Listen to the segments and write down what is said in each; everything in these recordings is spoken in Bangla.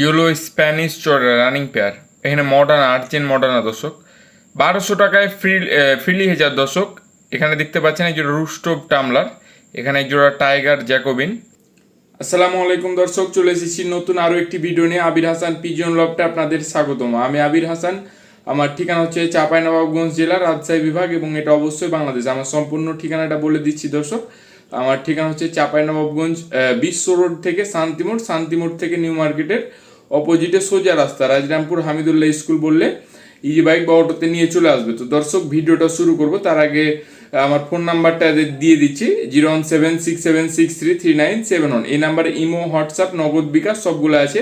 ইয়েলো স্প্যানিশ চড়া রানিং পেয়ার। এখানে মডার্ন আর্জেন্ট মডার্ন দর্শক। বারোশো টাকায় ফ্রি ফ্রিলি হেজার দর্শক। এখানে দেখতে পাচ্ছেন একজন রুস্টোভ টামলার। এখানে একজোড়া টাইগার জ্যাকোবিন। আসসালামু আলাইকুম দর্শক, চলে এসেছি নতুন আরও একটি ভিডিও নিয়ে। আবির হাসান, পিজন লফটে আপনাদের স্বাগতম। আমি আবির হাসান। আমার ঠিকানা হচ্ছে চাঁপাইনবাবগঞ্জ জেলা, রাজশাহী বিভাগ, এবং এটা অবশ্যই বাংলাদেশ। আমার সম্পূর্ণ ঠিকানাটা বলে দিচ্ছি দর্শক। আমার ঠিকানা হচ্ছে চাঁপাইনবাবগঞ্জ বিশ্ব রোড থেকে শান্তিমোড় শান্তিমোড় থেকে নিউ মার্কেটের অপোজিটে সোজা রাস্তা, রাজরামপুর হামিদুল্লাহ স্কুল বললে ইজি বাইক বা অটোতে নিয়ে চলে আসবে। তো দর্শক, ভিডিওটা শুরু করব। তার আগে আমার ফোন নাম্বারটা দিয়ে দিচ্ছি zero one seven six seven six three three nine seven one এই নাম্বারে ইমো, হোয়াটসঅ্যাপ, নগদ বিকাশ সবগুলো আছে।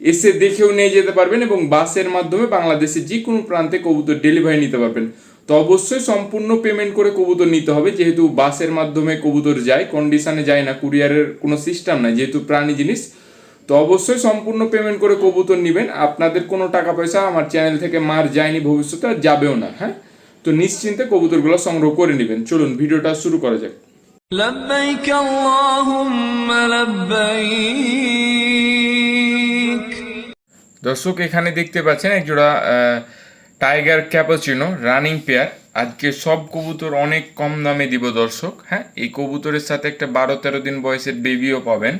এসে দেখেও নিয়ে যেতে পারবেন এবং বাসের মাধ্যমে বাংলাদেশের যে কোনো প্রান্তে কবুতর ডেলিভারি নিতে পারবেন। তো অবশ্যই সম্পূর্ণ পেমেন্ট করে কবুতর নিতে হবে যেহেতু বাসের মাধ্যমে কবুতর যায় কন্ডিশনে যায় না কুরিয়ারের কোনো সিস্টেম নাই যেহেতু প্রাণী জিনিস তো অবশ্যই সম্পূর্ণ পেমেন্ট করে কবুতর নেবেন আপনাদের কোনো টাকা পয়সা আমার চ্যানেল থেকে মার যায়নি ভবিষ্যতে আর যাবেও না হ্যাঁ তো নিশ্চিন্তে কবুতরগুলো সংগ্রহ করে নেবেন চলুন ভিডিওটা শুরু করা যাক لبيك اللهم لبيك দর্শক এখানে দেখতে পাচ্ছেন একজোড়া আহ, টাইগার ক্যাপাচিনো, রানিং পেয়ার। আজকে সব কবুতর অনেক কম দামে দিব দর্শক হ্যাঁ? এই কবুতরের সাথে একটা বারো তেরো দিন বয়সের বেবিও পাবেন।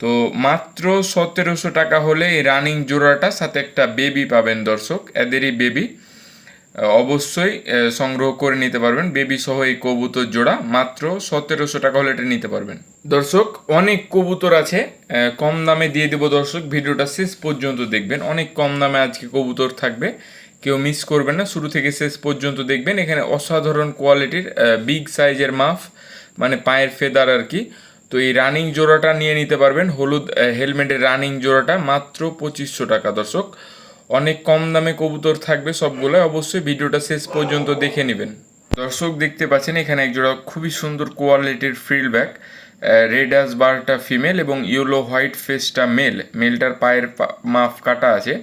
তো মাত্র সতেরোশো টাকা হলে এই রানিং জোড়াটা সাথে একটা বেবি পাবেন দর্শক, এদেরই বেবি অবশ্যই সংগ্রহ করে নিতে পারবেন বেবি সহ এই কবুতর জোড়া, মাত্র সতেরোশো টাকা হলে এটা নিতে পারবেন। দর্শক, অনেক কবুতর আছে কম দামে দিয়ে দেবো দর্শক, ভিডিওটা শেষ পর্যন্ত দেখবেন। অনেক কম দামে আজকে কবুতর থাকবে। কেউ মিস করবেন না। শুরু থেকে শেষ পর্যন্ত দেখবেন এখানে অসাধারণ কোয়ালিটির বিগ সাইজের মাফ মানে পায়ের ফেদার আর কি। তো এই রানিং জোড়াটা নিয়ে নিতে পারবেন। হলুদ হেলমেটের রানিং জোড়াটা মাত্র পঁচিশশো টাকা, দর্শক। অনেক কম দামে কবুতর থাকবে সবগুলো অবশ্যই ভিডিওটা শেষ পর্যন্ত দেখে নেবেন। দর্শক দেখতে পাচ্ছেন, এখানে একজোড়া খুবই সুন্দর কোয়ালিটির ফ্রিল ব্যাক রেডাস বারটা ফিমেল এবং ইয়েলো হোয়াইট ফেসটা মেল মেলটার পায়ের মাপ কাটা আছে।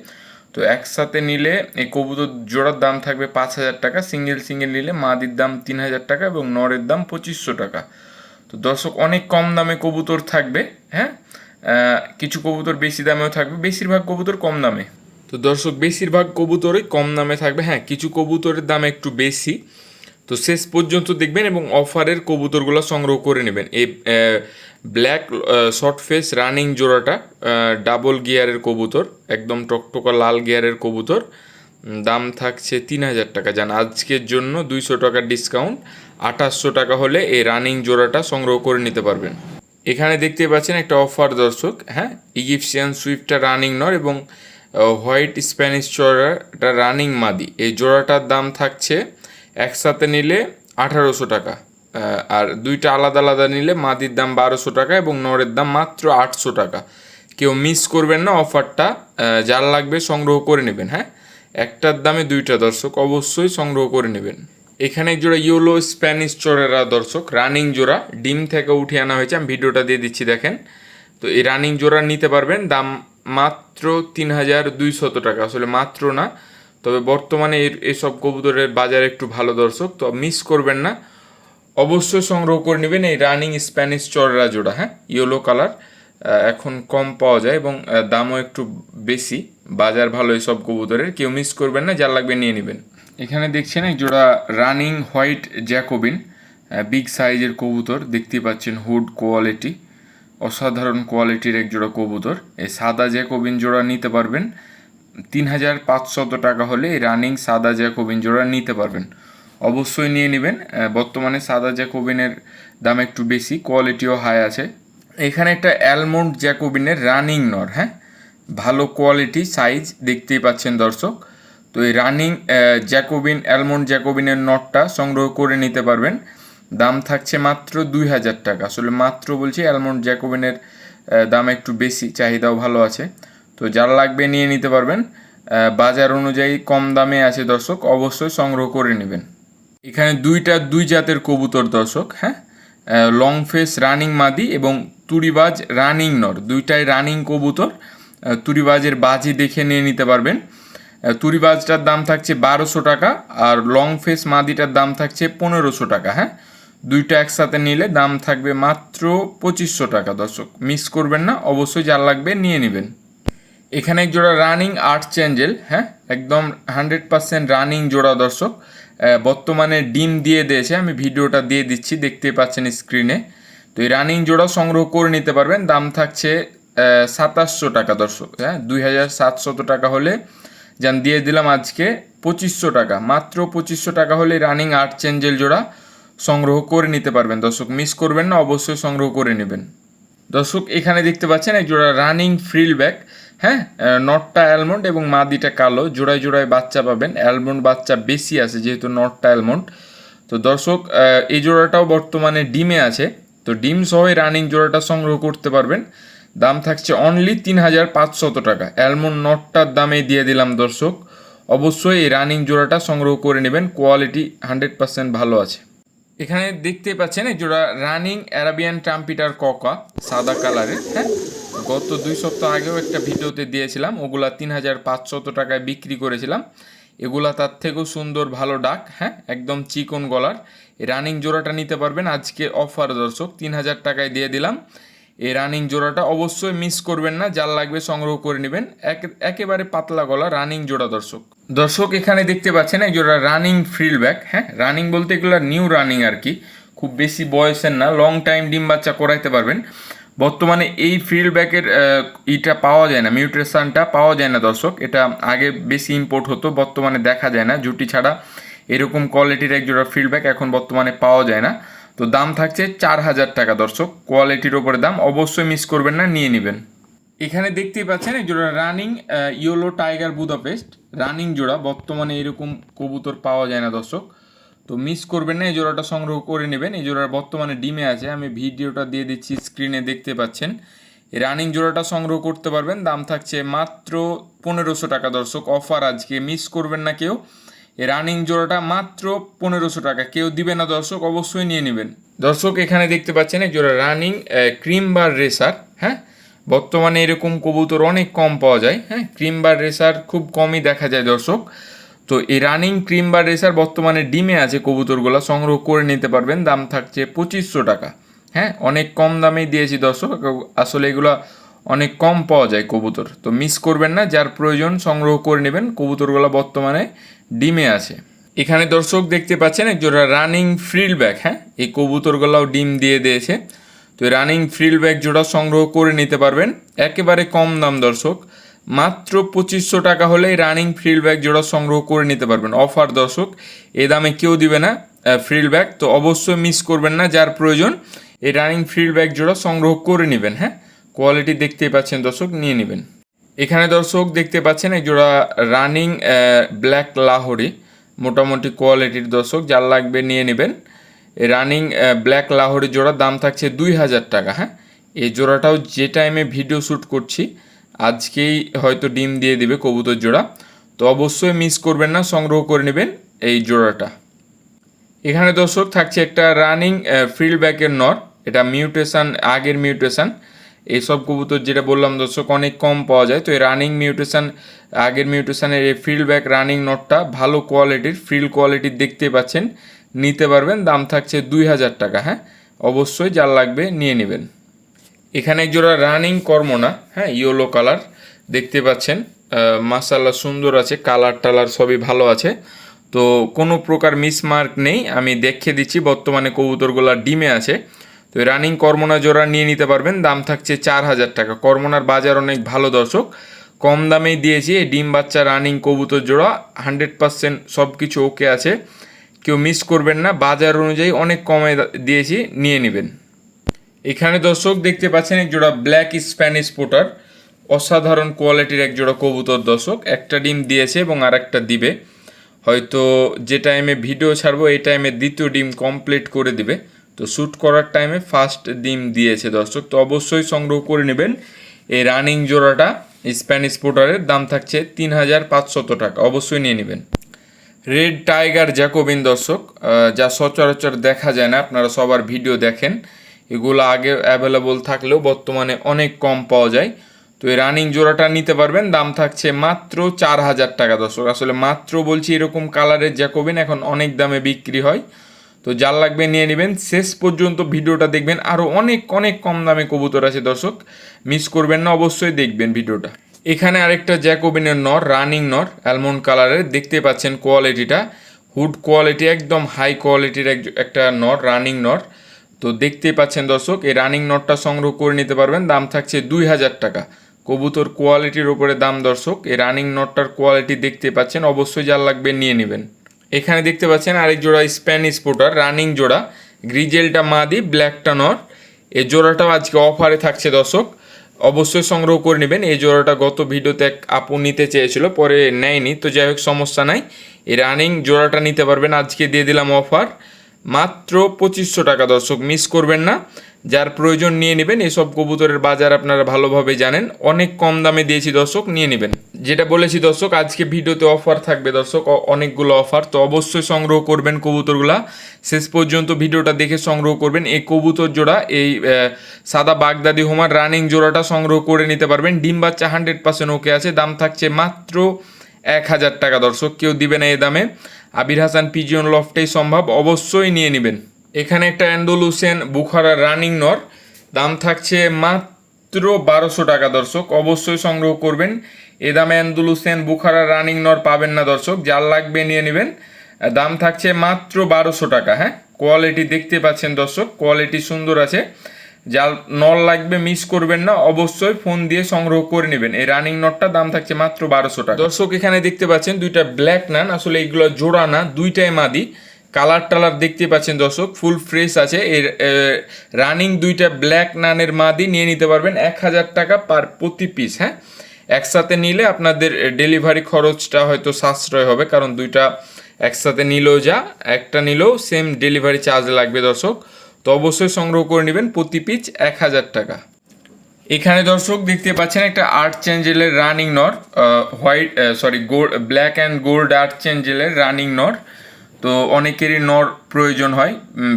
তো একসাথে নিলে এই কবুতর জোড়ার দাম থাকবে পাঁচ হাজার টাকা সিঙ্গেল সিঙ্গেল নিলে মাদির দাম তিন হাজার টাকা এবং নরের দাম পঁচিশশো টাকা। তো দর্শক, অনেক কম দামে কবুতর থাকবে হ্যাঁ? কিছু কবুতর বেশি দামেও থাকবে, বেশিরভাগ কবুতর কম দামে। তো দর্শক, বেশিরভাগ কবুতরই কম দামে থাকবে হ্যাঁ কিছু কবুতরের দাম একটু বেশি। তো শেষ পর্যন্ত দেখবেন এবং অফারের কবুতরগুলো সংগ্রহ করে নেবেন। এই ব্ল্যাক শর্ট ফেস রানিং জোড়াটা ডাবল গিয়ারের কবুতর, একদম টকটকা লাল গিয়ারের কবুতর। দাম থাকছে তিন হাজার টাকা। যান, আজকের জন্য দুইশো টাকার ডিসকাউন্ট আঠাশশো টাকা হলে এই রানিং জোড়াটা সংগ্রহ করে নিতে পারবেন। এখানে দেখতে পাচ্ছেন একটা অফার দর্শক হ্যাঁ? ইজিপশিয়ান সুইফটটা রানিং নর এবং হোয়াইট স্প্যানিশ জোড়াটা রানিং মাদি। এই জোড়াটার দাম থাকছে একসাথে নিলে আঠারোশো টাকা আর দুইটা আলাদা আলাদা নিলে মাদির দাম বারোশো টাকা এবং নরের দাম মাত্র আটশো টাকা। কেউ মিস করবেন না অফারটা যার লাগবে সংগ্রহ করে নেবেন হ্যাঁ? একটার দামে দুইটা দর্শক, অবশ্যই সংগ্রহ করে নেবেন। এখানে জোড়া ইয়েলো স্প্যানিশ চোরেরা দর্শক রানিং জোড়া, ডিম থেকে উঠে আনা হয়েছে, আমি ভিডিওটা দিয়ে দিচ্ছি, দেখেন। তো এই রানিং জোড়া নিতে পারবেন, দাম মাত্র তিন হাজার দুইশত টাকা, আসলে মাত্র না তবে বর্তমানে এসব কবুতরের বাজার একটু ভালো দর্শক, তো মিস করবেন না। অবশ্যই সংগ্রহ করে নেবেন এই রানিং স্প্যানিশ চররা জোড়া হ্যাঁ? ইয়েলো কালার এখন কম পাওয়া যায় এবং দামও একটু বেশি। বাজার ভালো এইসব কবুতরের, কেউ মিস করবেন না, যার লাগবে নিয়ে নেবেন। এখানে দেখছেন এক জোড়া রানিং হোয়াইট জ্যাকোবিন বিগ সাইজের কবুতর দেখতে পাচ্ছেন হুড কোয়ালিটি। অসাধারণ কোয়ালিটির এক জোড়া কবুতর। এই সাদা জ্যাকোবিন জোড়া নিতে পারবেন। তিন হাজার পাঁচশত টাকা হলে রানিং সাদা জ্যাকোবিন জোড়া নিতে পারবেন। অবশ্যই নিয়ে নেবেন। বর্তমানে সাদা জ্যাকোবিনের দাম একটু বেশি, কোয়ালিটিও হাই আছে। এখানে একটা অ্যালমন্ড জ্যাকোবিনের রানিং নর হ্যাঁ? ভালো কোয়ালিটি, সাইজ দেখতেই পাচ্ছেন দর্শক। তো এই রানিং জ্যাকোবিন, অ্যালমন্ড জ্যাকোবিনের নটটা সংগ্রহ করে নিতে পারবেন। দাম থাকছে মাত্র দুই হাজার টাকা। আসলে মাত্র বলছি অ্যালমন্ড জ্যাকোবিনের দাম একটু বেশি, চাহিদাও ভালো আছে। তো যার লাগবে নিয়ে নিতে পারবেন। বাজার অনুযায়ী কম দামে আছে দর্শক অবশ্যই সংগ্রহ করে নেবেন। এখানে দুইটা দুই জাতের কবুতর দর্শক হ্যাঁ? লং ফেস রানিং মাদি এবং তুরিবাজ রানিং নর দুইটাই রানিং কবুতর। আহ, তুরিবাজের বাজি দেখে নিয়ে নিতে পারবেন। আহ, তুরিবাজটার দাম থাকছে বারোশো টাকা আর লং ফেস মাদিটার দাম থাকছে পনেরোশো টাকা হ্যাঁ? দুইটা একসাথে নিলে দাম থাকবে মাত্র পঁচিশশো টাকা দর্শক। মিস করবেন না অবশ্যই যার লাগবে নিয়ে নেবেন। এখানে এক জোড়া রানিং আর্ট চেঞ্জেল হ্যাঁ? একদম হান্ড্রেড পার্সেন্ট রানিং জোড়া দর্শক। বর্তমানে ডিম দিয়ে দিয়েছে। আমি ভিডিওটা দিয়ে দিচ্ছি, দেখতে পাচ্ছেন স্ক্রিনে তো এই রানিং জোড়া সংগ্রহ করে নিতে পারবেন। দাম থাকছে সাতাশশো টাকা দর্শক হ্যাঁ? দুই হাজার সাতশত টাকা হলে, যান দিয়ে দিলাম আজকে পঁচিশশো টাকা। মাত্র পঁচিশশো টাকা হলে রানিং আর্ট চেঞ্জেল জোড়া সংগ্রহ করে নিতে পারবেন। দর্শক মিস করবেন না, অবশ্যই সংগ্রহ করে নেবেন। দর্শক, এখানে দেখতে পাচ্ছেন এক জোড়া রানিং ফ্রিল ব্যাক হ্যাঁ নটটা অ্যালমন্ড এবং মাদিটা কালো। জোড়ায় জোড়ায় বাচ্চা পাবেন। অ্যালমন্ড বাচ্চা বেশি আছে যেহেতু নটটা অ্যালমন্ড তো দর্শক এই জোড়াটাও বর্তমানে ডিমে আছে। তো ডিম সহ রানিং জোড়াটা সংগ্রহ করতে পারবেন। দাম থাকছে অনলি তিন হাজার পাঁচশত টাকা। অ্যালমন্ড নটটার দামে দিয়ে দিলাম দর্শক। অবশ্যই এই রানিং জোড়াটা সংগ্রহ করে নেবেন। কোয়ালিটি হান্ড্রেড পার্সেন্ট ভালো আছে। এখানে দেখতে পাচ্ছেন এই জোড়া রানিং অ্যারাবিয়ান ট্রাম্পিটার ককা সাদা কালারের হ্যাঁ? গত দুই সপ্তাহ আগেও একটা ভিডিওতে দিয়েছিলাম, ওগুলা তিন হাজার পাঁচশত টাকায় বিক্রি করেছিলাম। এগুলা তার থেকেও সুন্দর, ভালো ডাক হ্যাঁ? একদম চিকন গলার। রানিং জোড়াটা নিতে পারবেন আজকে অফার দর্শক তিন হাজার টাকায় দিয়ে দিলাম। এই রানিং জোড়াটা অবশ্যই মিস করবেন না, যার লাগবে সংগ্রহ করে নেবেন। এক- একেবারে পাতলা গলা রানিং জোড়া, দর্শক। দর্শক, এখানে দেখতে পাচ্ছেন এই জোড়া রানিং ফ্রিল ব্যাক হ্যাঁ? রানিং বলতে এগুলো নিউ রানিং আর কি। খুব বেশি বয়সের না লং টাইম ডিম বাচ্চা করাইতে পারবেন। বর্তমানে এই ফ্রিল ব্যাকের ইটা পাওয়া যায় না মিউট্রেশনটা পাওয়া যায় না, দর্শক। এটা আগে বেশি ইম্পোর্ট হতো, বর্তমানে দেখা যায় না। জুটি ছাড়া এরকম কোয়ালিটির এক জোড়া ফিডব্যাক এখন বর্তমানে পাওয়া যায় না। তো দাম থাকছে চার হাজার টাকা, দর্শক। কোয়ালিটির ওপরে দাম অবশ্যই মিস করবেন না, নিয়ে নেবেন। এখানে দেখতেই পাচ্ছেন, এই জোড়া running yellow tiger Budapest running জোড়া, বর্তমানে এরকম কবুতর পাওয়া যায় না, দর্শক। তো মিস করবেন না, এই জোড়াটা সংগ্রহ করে নেবেন। এই জোড়ার বর্তমানে ডিমে আছে, আমি ভিডিওটা দিয়ে দিচ্ছি স্ক্রিনে দেখতে পাচ্ছেন। রানিং জোড়াটা সংগ্রহ করতে পারবেন, দাম থাকছে মাত্র পনেরোশো টাকা, দর্শক। অফার আজকে মিস করবেন না কেউ। এই রানিং জোড়াটা মাত্র পনেরোশো টাকা। কেউ দিবে না দর্শক, অবশ্যই নিয়ে নেবেন। দর্শক, এখানে দেখতে পাচ্ছেন এই জোড়া রানিং ক্রিম বার রেসার হ্যাঁ? বর্তমানে এরকম কবুতর অনেক কম পাওয়া যায় হ্যাঁ? ক্রিম বার রেসার খুব কমই দেখা যায় দর্শক। তো এই রানিং ক্রিম বার রেসার বর্তমানে ডিমে আছে কবুতরগুলো, সংগ্রহ করে নিতে পারবেন। দাম থাকছে পঁচিশশো টাকা হ্যাঁ? অনেক কম দামেই দিয়েছি দর্শক। আসলে এগুলো অনেক কম পাওয়া যায় কবুতর। তো মিস করবেন না, যার প্রয়োজন সংগ্রহ করে নেবেন। কবুতরগুলো বর্তমানে ডিমে আছে। এখানে দর্শক দেখতে পাচ্ছেন একজোড়া রানিং ফ্রিল ব্যাগ হ্যাঁ? এই কবুতরগুলোও ডিম দিয়ে দিয়েছে। তো রানিং ফ্রিল ব্যাগ জোড়া সংগ্রহ করে নিতে পারবেন। একেবারে কম দাম দর্শক। মাত্র পঁচিশশো টাকা হলে রানিং ফ্রিল ব্যাগ জোড়া সংগ্রহ করে নিতে পারবেন। অফার দর্শক, এ দামে কেউ দিবে না ফ্রিল ব্যাগ তো অবশ্যই মিস করবেন না, যার প্রয়োজন এই রানিং ফ্রিল ব্যাগ জোড়া সংগ্রহ করে নেবেন হ্যাঁ? কোয়ালিটি দেখতেই পাচ্ছেন দর্শক, নিয়ে নেবেন। এখানে দর্শক দেখতে পাচ্ছেন এক জোড়া রানিং ব্ল্যাক লাহোরি, মোটামুটি কোয়ালিটির দর্শক, যার লাগবে নিয়ে নেবেন। রানিং ব্ল্যাক লাহোরি জোড়ার দাম থাকছে দুই হাজার টাকা হ্যাঁ? এই জোড়াটাও যে টাইমে ভিডিও শ্যুট করছি, আজকেই হয়তো ডিম দিয়ে দেবে কবুতর জোড়া। তো অবশ্যই মিস করবেন না, সংগ্রহ করে নেবেন এই জোড়াটা। এখানে দর্শক থাকছে একটা রানিং ফিল্ড ব্যাকের নর, এটা মিউটেশান, আগের মিউটেশন। এইসব কবুতর যেটা বললাম দর্শক, অনেক কম পাওয়া যায়। তো এই রানিং মিউটেশান আগের মিউটেশানের এই ফিল্ড ব্যাক রানিং নটটা ভালো কোয়ালিটির ফিল্ড কোয়ালিটির দেখতে পাচ্ছেন, নিতে পারবেন। দাম থাকছে দুই হাজার টাকা হ্যাঁ? অবশ্যই যার লাগবে নিয়ে নেবেন। এখানে জোড়া রানিং কর্মনা হ্যাঁ ইয়েলো কালার দেখতে পাচ্ছেন। মাসাল্লা সুন্দর আছে কালার টালার সবই ভালো আছে। তো কোনো প্রকার মিসমার্ক নেই, আমি দেখিয়ে দিচ্ছি, বর্তমানে কবুতরগুলা ডিমে আছে। তো রানিং কর্মনা জোড়া নিয়ে নিতে পারবেন। দাম থাকছে চার হাজার টাকা। কর্মনার বাজার অনেক ভালো দর্শক। কম দামেই দিয়েছি এই ডিম বাচ্চা রানিং কবুতর জোড়া। হান্ড্রেড পার্সেন্ট সব কিছু ওকে আছে। কেউ মিস করবেন না। বাজার অনুযায়ী অনেক কমে দিয়েছি, নিয়ে নেবেন। এখানে দর্শক দেখতে পাচ্ছেন এক জোড়া ব্ল্যাক স্প্যানিশ পোটার অসাধারণ কোয়ালিটির এক জোড়া কবুতর দর্শক। একটা ডিম দিয়েছে এবং আর একটা দিবে। হয়তো যে টাইমে ভিডিও ছাড়বো, এই টাইমে দ্বিতীয় ডিম কমপ্লিট করে দিবে। তো শ্যুট করার টাইমে ফার্স্ট ডিম দিয়েছে দর্শক, তো অবশ্যই সংগ্রহ করে নেবেন। এই রানিং জোড়াটা স্প্যানিশ পোটারের দাম থাকছে তিন হাজার পাঁচশত টাকা, অবশ্যই নিয়ে নেবেন। রেড টাইগার জ্যাকোবিন দর্শক যা সচরাচর দেখা যায় না, আপনারা সবার ভিডিও দেখেন। এগুলো আগে অ্যাভেলেবল থাকলেও বর্তমানে অনেক কম পাওয়া যায়। তো এই রানিং জোড়াটা নিতে পারবেন, দাম থাকছে মাত্র চার হাজার টাকা দর্শক। আসলে মাত্র বলছি এরকম কালারের জ্যাকোবিন এখন অনেক দামে বিক্রি হয়। তো যার লাগবে নিয়ে নেবেন। শেষ পর্যন্ত ভিডিওটা দেখবেন। আরও অনেক অনেক কম দামে কবুতর আছে দর্শক। মিস করবেন না, অবশ্যই দেখবেন ভিডিওটা। এখানে আরেকটা জ্যাকোবিনের নর, রানিং নর, অ্যালমন্ড কালারের। দেখতে পাচ্ছেন কোয়ালিটিটা। হুড কোয়ালিটি একদম হাই কোয়ালিটির একটা নর, রানিং নর। তো দেখতেই পাচ্ছেন দর্শক, এই রানিং নটটা সংগ্রহ করে নিতে পারবেন। দাম থাকছে দুই হাজার টাকা। কবুতর কোয়ালিটির ওপরে দাম দর্শক, এই রানিং নটটার কোয়ালিটি দেখতে পাচ্ছেন। অবশ্যই যার লাগবে নিয়ে নেবেন। এখানে দেখতে পাচ্ছেন আরেক জোড়া স্প্যানিশ পোটার, রানিং জোড়া, গ্রিজেলটা মাদি, ব্ল্যাকটা নর। এই জোড়াটাও আজকে অফারে থাকছে দর্শক। অবশ্যই সংগ্রহ করে নেবেন। এই জোড়াটা গত ভিডিওতে এক আপু নিতে চেয়েছিল, পরে নেয়নি, তো যাই হোক, সমস্যা নাই। এই রানিং জোড়াটা নিতে পারবেন। আজকে দিয়ে দিলাম অফার। মাত্র পঁচিশশো টাকা দর্শক, মিস করবেন না। যার প্রয়োজন নিয়ে নেবেন, এসব কবুতরের বাজার আপনারা ভালোভাবে জানেন। অনেক কম দামে দিয়েছি দর্শক, নিয়ে নেবেন। যেটা বলেছি দর্শক, আজকে ভিডিওতে অফার থাকবে দর্শক অনেকগুলো অফার তো অবশ্যই সংগ্রহ করবেন কবুতরগুলা। শেষ পর্যন্ত ভিডিওটা দেখে সংগ্রহ করবেন। এই কবুতর জোড়া, এই সাদা বাগদাদি হোমার রানিং জোড়াটা সংগ্রহ করে নিতে পারবেন। ডিম বাচ্চা হান্ড্রেড পার্সেন্ট ওকে আছে। দাম থাকছে মাত্র এক হাজার টাকা দর্শক। কেউ দিবে না এই দামে। আবির হাসান, পিজিয়ন, লফটেই সম্ভব। অবশ্যই নিয়ে নেবেন। এখানে একটা অ্যান্ডোলুসেন বুখারা রানিং নর। দাম থাকছে মাত্র বারোশো টাকা, দর্শক। অবশ্যই সংগ্রহ করবেন। এ দামে অ্যান্ডোলুসেন বুখারা রানিং নর পাবেন না, দর্শক। যার লাগবে নিয়ে নেবেন। দাম থাকছে মাত্র বারোশো টাকা হ্যাঁ? কোয়ালিটি দেখতে পাচ্ছেন, দর্শক। কোয়ালিটি সুন্দর আছে। যার নল লাগবে মিস করবেন না, অবশ্যই ফোন দিয়ে সংগ্রহ করে নেবেন। এই রানিং নটটা দাম থাকছে মাত্র বারোশো টাকা। দর্শক, এখানে দেখতে পাচ্ছেন দুইটা ব্ল্যাক নান। আসলে এগুলো জোড়া না, দুইটাই মাদি। কালার টালার দেখতে পাচ্ছেন দর্শক, ফুল ফ্রেশ আছে। এর রানিং দুইটা ব্ল্যাক নানের মাদি নিয়ে নিতে পারবেন এক হাজার টাকা পার প্রতি পিস হ্যাঁ? একসাথে নিলে আপনাদের ডেলিভারি খরচটা হয়তো সাশ্রয় হবে, কারণ দুইটা একসাথে নিলেও যা, একটা নিলেও সেম ডেলিভারি চার্জ লাগবে দর্শক। তো অবশ্যই সংগ্রহ করে নেবেন প্রতি পিস এক হাজার টাকা। এখানে দর্শক দেখতে পাচ্ছেন একটা আর্ট চেঞ্জেলের রানিং নর white sorry gold black and gold art চেঞ্জেলের রানিং নর। তো অনেকেরই নর প্রয়োজন হয়।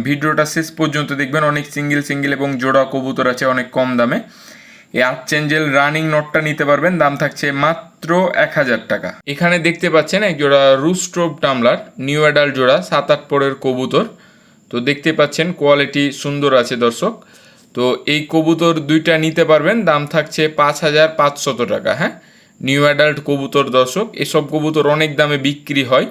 ভিডিওটা শেষ পর্যন্ত দেখবেন। অনেক সিঙ্গেল সিঙ্গেল এবং জোড়া কবুতর আছে অনেক কম দামে। এই আর্ট চেঞ্জেল রানিং নটটা নিতে পারবেন। দাম থাকছে মাত্র এক হাজার টাকা। এখানে দেখতে পাচ্ছেন এক জোড়া রুস্ট্রোপ টামলার নিউ অ্যাডাল্ট জোড়া, সাত আট পরের কবুতর। তো দেখতে পাচ্ছেন, কোয়ালিটি সুন্দর আছে দর্শক। তো এই কবুতর দুইটা নিতে পারবেন। দাম থাকছে পাঁচ হাজার পাঁচশত টাকা হ্যাঁ? নিউ অ্যাডাল্ট কবুতর দর্শক, এসব কবুতর অনেক দামে বিক্রি হয়।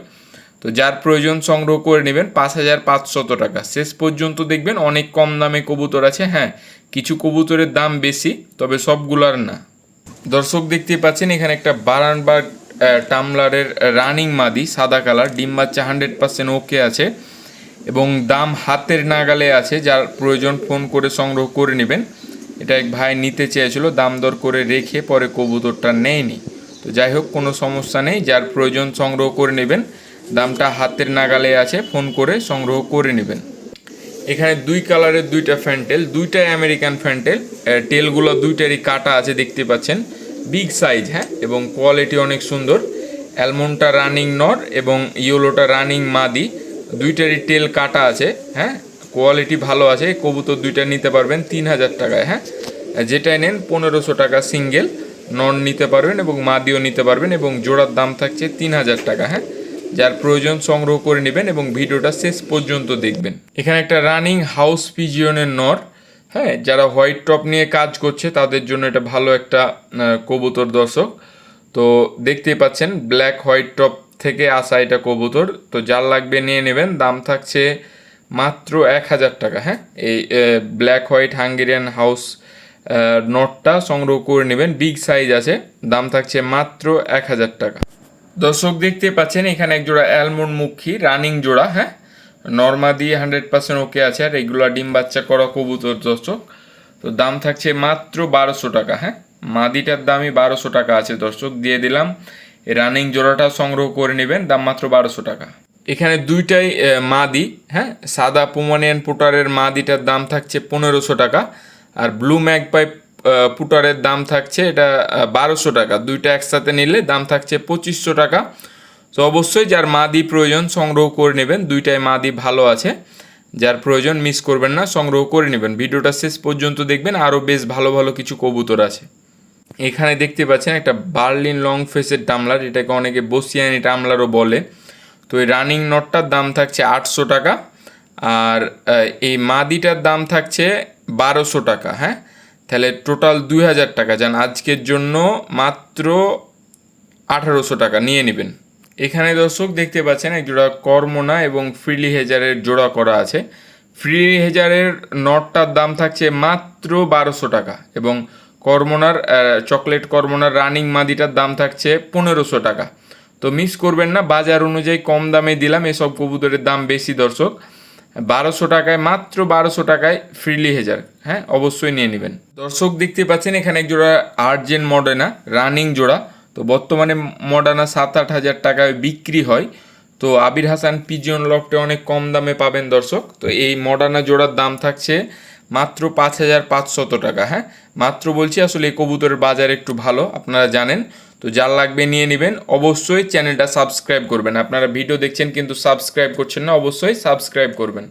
তো যার প্রয়োজন সংগ্রহ করে নেবেন পাঁচ হাজার পাঁচশত টাকা। শেষ পর্যন্ত দেখবেন অনেক কম দামে কবুতর আছে হ্যাঁ কিছু কবুতরের দাম বেশি, তবে সবগুলার না। দর্শক দেখতে পাচ্ছেন, এখানে একটা বারানবার্গ টামলারের রানিং মাদি, সাদা কালার, ডিম বাচ্চা হান্ড্রেড পার্সেন্ট ওকে আছে এবং দাম হাতের নাগালে আছে, যার প্রয়োজন ফোন করে সংগ্রহ করে নেবেন। এটা এক ভাই নিতে চেয়েছিল, দাম দর করে রেখে পরে কবুতরটা নেয়নি। তো যাই হোক, কোনো সমস্যা নেই, যার প্রয়োজন সংগ্রহ করে নেবেন দামটা হাতের নাগালে আছে, ফোন করে সংগ্রহ করে নেবেন। এখানে দুই কালারের দুইটা ফ্যান্টেল দুইটাই আমেরিকান ফ্যান্টেল টেলগুলো দুইটারই কাটা আছে দেখতে পাচ্ছেন। বিগ সাইজ হ্যাঁ এবং কোয়ালিটি অনেক সুন্দর। অ্যালমন্ডটা রানিং নর এবং ইয়েলোটা রানিং মাদি, দুইটারই টেল কাটা আছে হ্যাঁ কোয়ালিটি ভালো আছে, কবুতর দুইটা নিতে পারবেন তিন হাজার টাকায় হ্যাঁ। যেটাই নেন পনেরোশো টাকা সিঙ্গেল নন নিতে পারবেন এবং মাদিও নিতে পারবেন এবং জোড়ার দাম থাকছে তিন হাজার টাকা হ্যাঁ। যার প্রয়োজন সংগ্রহ করে নেবেন এবং ভিডিওটা শেষ পর্যন্ত দেখবেন। এখানে একটা রানিং হাউস পিজিয়নের নর হ্যাঁ যারা হোয়াইট টপ নিয়ে কাজ করছে, তাদের জন্য এটা ভালো একটা কবুতর দর্শক। তো দেখতেই পাচ্ছেন ব্ল্যাক হোয়াইট টপ থেকে আসা এটা কবুতর। তো যার লাগবে নিয়ে নেবেন, দাম থাকছে মাত্র এক হাজার টাকা হ্যাঁ। এই ব্ল্যাক হোয়াইট হাঙ্গেরিয়ান হাউস নটটা সংগ্রহ করে নেবেন বিগ সাইজ আছে, দাম থাকছে মাত্র এক হাজার টাকা। দর্শক দেখতে পাচ্ছেন, এখানে এক জোড়া অ্যালমন্ড মুখী, রানিং জোড়া হ্যাঁ? নর্মা দিয়ে হান্ড্রেড পার্সেন্ট ওকে আছে, আর এগুলো ডিম বাচ্চা করা কবুতর দর্শক। তো দাম থাকছে মাত্র বারোশো টাকা হ্যাঁ? মাদিটার দামই বারোশো টাকা আছে দর্শক, দিয়ে দিলাম। রানিং জোড়াটা সংগ্রহ করে নেবেন, দাম মাত্র বারোশো টাকা। এখানে দুইটাই মাদি হ্যাঁ? সাদা পোমানিয়ান পোটারের মাদিটার দাম থাকছে পনেরোশো টাকা, আর ব্লু ম্যাগপাই পুটারের দাম থাকছে এটা বারোশো টাকা। দুইটা একসাথে নিলে দাম থাকছে পঁচিশশো টাকা। তো অবশ্যই যার মাদি প্রয়োজন সংগ্রহ করে নেবেন। দুইটাই মাদি ভালো আছে। যার প্রয়োজন মিস করবেন না, সংগ্রহ করে নেবেন। ভিডিওটা শেষ পর্যন্ত দেখবেন। আরও বেশ ভালো ভালো কিছু কবুতর আছে। এখানে দেখতে পাচ্ছেন একটা বার্লিন লং ফেসের টামলার, এটাকে অনেকে বসিয়ানি টামলারও বলে। তো এই রানিং নটটার দাম থাকছে আটশো টাকা। আর এই মাদিটার দাম থাকছে বারোশো টাকা হ্যাঁ? তাহলে টোটাল দুই হাজার টাকা। যান আজকের জন্য মাত্র আঠারোশো টাকা। নিয়ে নেবেন। এখানে দর্শক দেখতে পাচ্ছেন, এক জোড়া কর্মনা এবং ফ্রিলি হেজারের জোড়া করা আছে। ফ্রিলি হেজারের নটটার দাম থাকছে মাত্র বারোশো টাকা এবং কর্মনার চকলেট কর্মনার রানিং মাদিটার দাম থাকছে পনেরোশো টাকা। তো মিস করবেন না, বাজার অনুযায়ী কম দামে দিলাম, এসব কবুতরের দাম বেশি দর্শক। বারোশো টাকায়, মাত্র বারোশো টাকায় ফ্রিলি হেজার। হ্যাঁ অবশ্যই নিয়ে নেবেন। দর্শক দেখতে পাচ্ছেন, এখানে এক জোড়া আর্জেন মডার্না রানিং জোড়া। তো বর্তমানে মডার্না সাত আট হাজার টাকায় বিক্রি হয়। তো আবির হাসান পিজিয়ন লফটে অনেক কম দামে পাবেন দর্শক। তো এই মডার্না জোড়ার দাম থাকছে মাত্র পাঁচ হাজার পাঁচশত টাকা। হ্যাঁ মাত্র বলছি, আসলে এই কবুতরের বাজার একটু ভালো, আপনারা জানেন। তো যার লাগবে নিয়ে নেবেন। অবশ্যই চ্যানেলটা সাবস্ক্রাইব করবেন। আপনারা ভিডিও দেখছেন কিন্তু সাবস্ক্রাইব করছেন না, অবশ্যই সাবস্ক্রাইব করবেন।